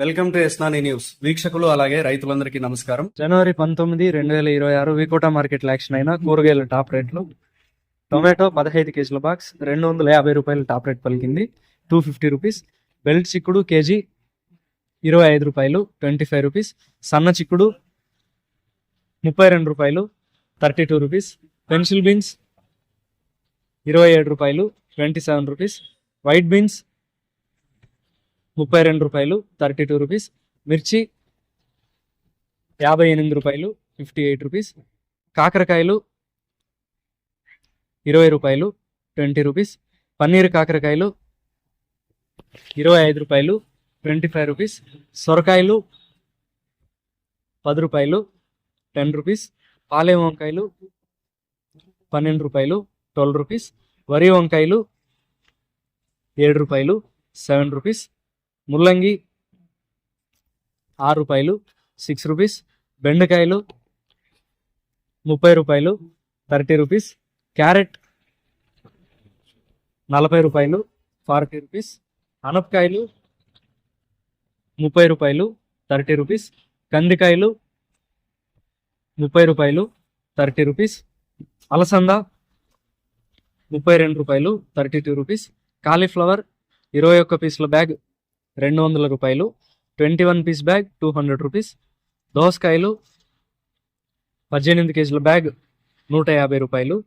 Welcome to ఎస్నాని news. వీక్షకులు అలాగే రైతులందరికీ నమస్కారం. జనవరి పంతొమ్మిది రెండు వేల ఇరవై ఆరు వికోటా మార్కెట్ యాక్షన్ అయిన కూరగాయల టాప్ రేట్లు. టొమాటో పదహైదు కేజీల బాక్స్ రెండు వందల యాభై రూపాయల టాప్ రేట్ పలికింది. Two fifty rupees. బెల్ట్ చిక్కుడు కేజీ ఇరవై ఐదు రూపాయలు ట్వంటీ ఫైవ్ రూపీస్. సన్న చిక్కుడు ముప్పై రెండు రూపాయలు thirty two rupees. Pencil beans ఇరవై ఏడు రూపాయలు twenty seven rupees. White beans ముప్పై రెండు రూపాయలు థర్టీ టూ రూపీస్ మిర్చి యాభై ఎనిమిది రూపాయలు ఫిఫ్టీ ఎయిట్ రూపీస్ కాకరకాయలు ఇరవై రూపాయలు ట్వంటీ రూపీస్ పన్నీర్ కాకరకాయలు ఇరవై ఐదు రూపాయలు ట్వంటీ ఫైవ్ రూపీస్ సొరకాయలు పది రూపాయలు టెన్ రూపీస్ పాలే వంకాయలు పన్నెండు రూపాయలు ట్వెల్వ్ రూపీస్ వరి వంకాయలు ఏడు రూపాయలు సెవెన్ రూపీస్ ముల్లంగి ఆరు రూపాయలు సిక్స్ రూపీస్ బెండకాయలు ముప్పై రూపాయలు థర్టీ రూపీస్ క్యారెట్ నలభై రూపాయలు ఫార్టీ రూపీస్ అనపకాయలు ముప్పై రూపాయలు థర్టీ రూపీస్ కందికాయలు ముప్పై రూపాయలు థర్టీ రూపీస్ అలసంద ముప్పై రెండు రూపాయలు థర్టీ టూ రూపీస్ కాలీఫ్లవర్ ఇరవై ఒక్క పీసుల బ్యాగ్ రెండు వందల రూపాయలు. Twenty one piece bag two hundred rupees. దోసకాయలు పద్దెనిమిది కేజీల బ్యాగ్ నూట యాభై రూపాయలు.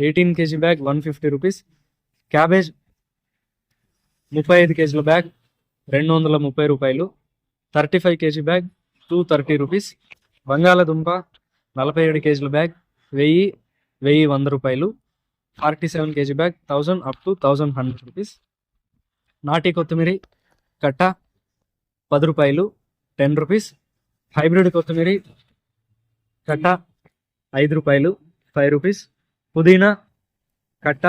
Eighteen kg bag one fifty rupees. Cabbage ముప్పై ఐదు కేజీల బ్యాగ్ రెండు వందల ముప్పై రూపాయలు. Thirty five kg bag two thirty rupees. బంగాళదుంప నలభై ఏడు కేజీల బ్యాగ్ వెయ్యి వెయ్యి వంద రూపాయలు. Forty seven kg bag thousand up to thousand hundred rupees. నాటి కొత్తిమీర కట్ట పది రూపాయలు టెన్ రూపీస్. హైబ్రిడ్ కొత్తిమీర కట్ట ఐదు రూపాయలు ఫైవ్ రూపీస్. పుదీనా కట్ట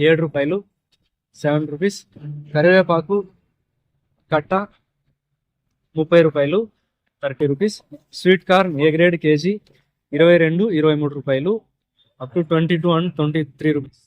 ఏడు రూపాయలు సెవెన్ రూపీస్. కరివేపాకు కట్ట ముప్పై రూపాయలు thirty rupees. Sweet corn A grade kg? ఇరవై రెండు ఇరవై మూడు రూపాయలు up to twenty two and twenty three rupees.